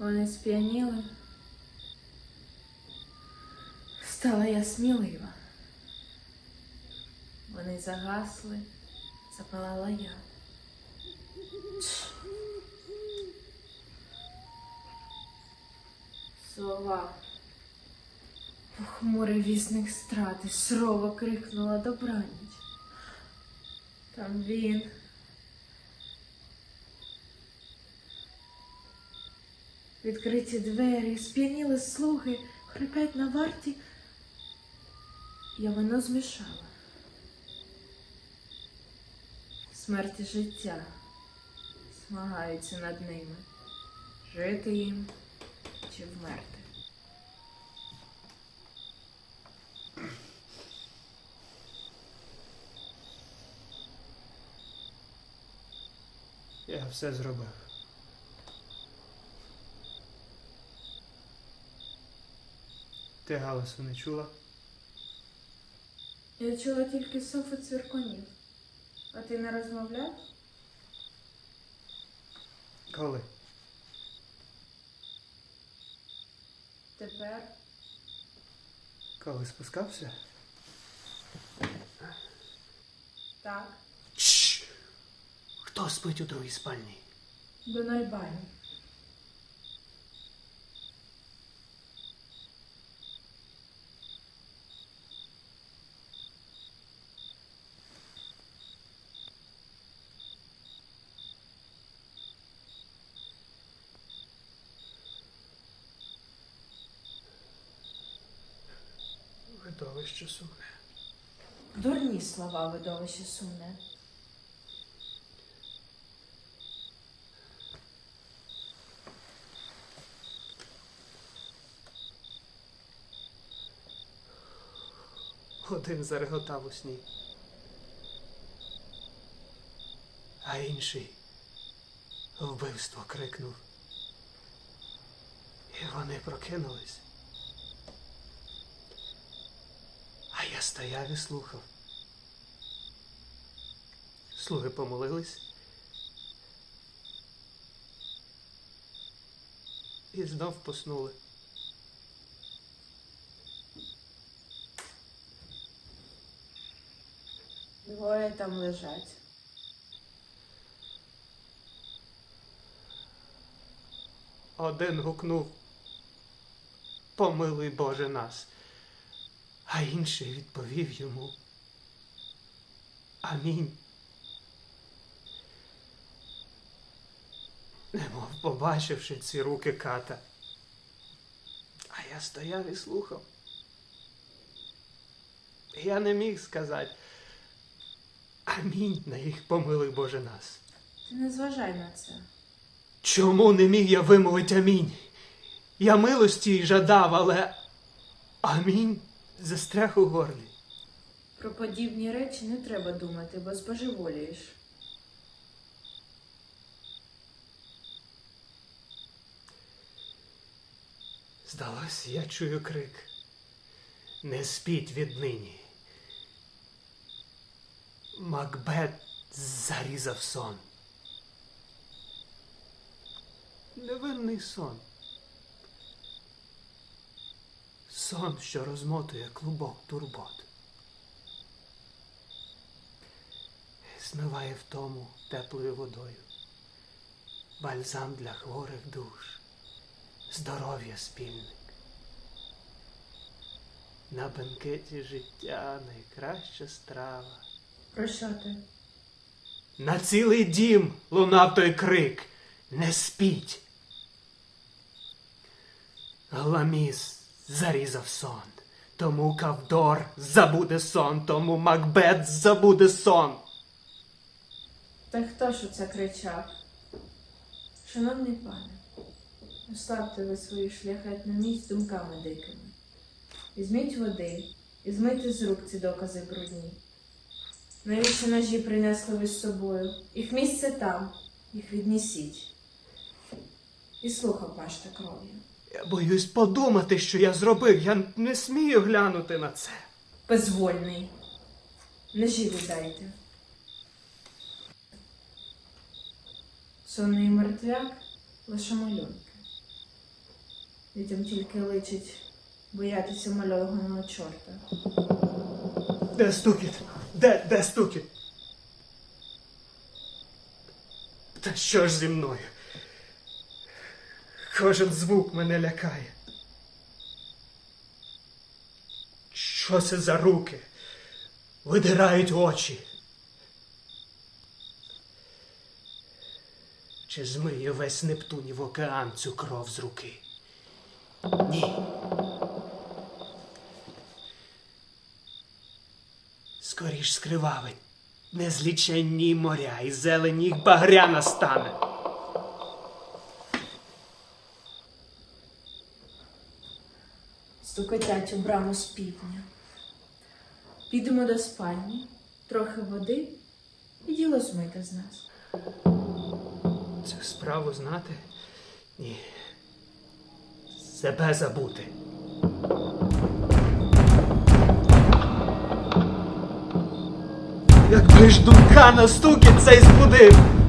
Вони сп'яніли. Стала я смілива. Вони загасли, запалала я. Слова. Похмурий вісник страти срово крикнула добраніч. Там він. Відкриті двері, сп'яніли слуги, хрипять на варті. Я вино змішала. Смерть і життя змагаються над ними. Жити їм чи вмерти. Я все зробив. Ти галасу не чула? Я чула тільки софи цвіркунів. А ти не розмовляв? Коли? Тепер Коли спускався? так, Чш! Хто спить у другій спальні? до Нальбані. Видовище сумне. Дурні слова видовище сумне. Один зареготав у сні. А інший вбивство крикнув. І вони прокинулись. А я стояв і слухав. Слуги помолились. І знов поснули. Двоє там лежать. Один гукнув Помилуй Боже нас, а інший відповів йому Амінь. Немов побачивши ці руки ката. А я стояв і слухав. Я не міг сказати Амінь на їх помилуй Боже нас. Ти не зважай на це. Чому не міг я вимовити амінь? Я милості й жадав, але амінь застряг у горлі. Про подібні речі не треба думати, бо збожеволієш. Здалось, я чую крик. Не спіть віднині. Макбет зарізав сон. Невинний сон. Сон, що розмотує клубок турбот. Змиває втому теплою водою. Бальзам для хворих душ. Здоров'я спільник. На бенкеті життя найкраща страва. Про що ти? На цілий дім лунав той крик. Не спіть. Гламіс зарізав сон. Тому Кавдор забуде сон, тому Макбет забуде сон. Та хто ж оце кричав? Шановний пане, ослабте ви свою шляхетну міць думками дикими. Візьміть води і змийте з рук ці докази брудні. Навіщо ножі принесли ви з собою? Їх місце там, їх віднісіть. І слуха пашта кров'ю. Я боюсь подумати, що я зробив. Я не смію глянути на це. Безвольний. Ножі віддайте. Сонний мертвяк лише малюнки. Людям тільки личить боятися мальованого чорта. Де стукіт? Де, де стукіт? Та що ж зі мною? Кожен звук мене лякає. Що це за руки? Видирають очі. Чи змиє весь Нептунів океан цю кров з руки? Ні. Скоріш скривавить незліченні моря і зелень їх багря настане. Стукотять у браму з півдня. Підемо до спальні, трохи води і діло змите з нас. Цю справу знати? Ні. Себе забути. Якби ж думка на стукіт цей збудив.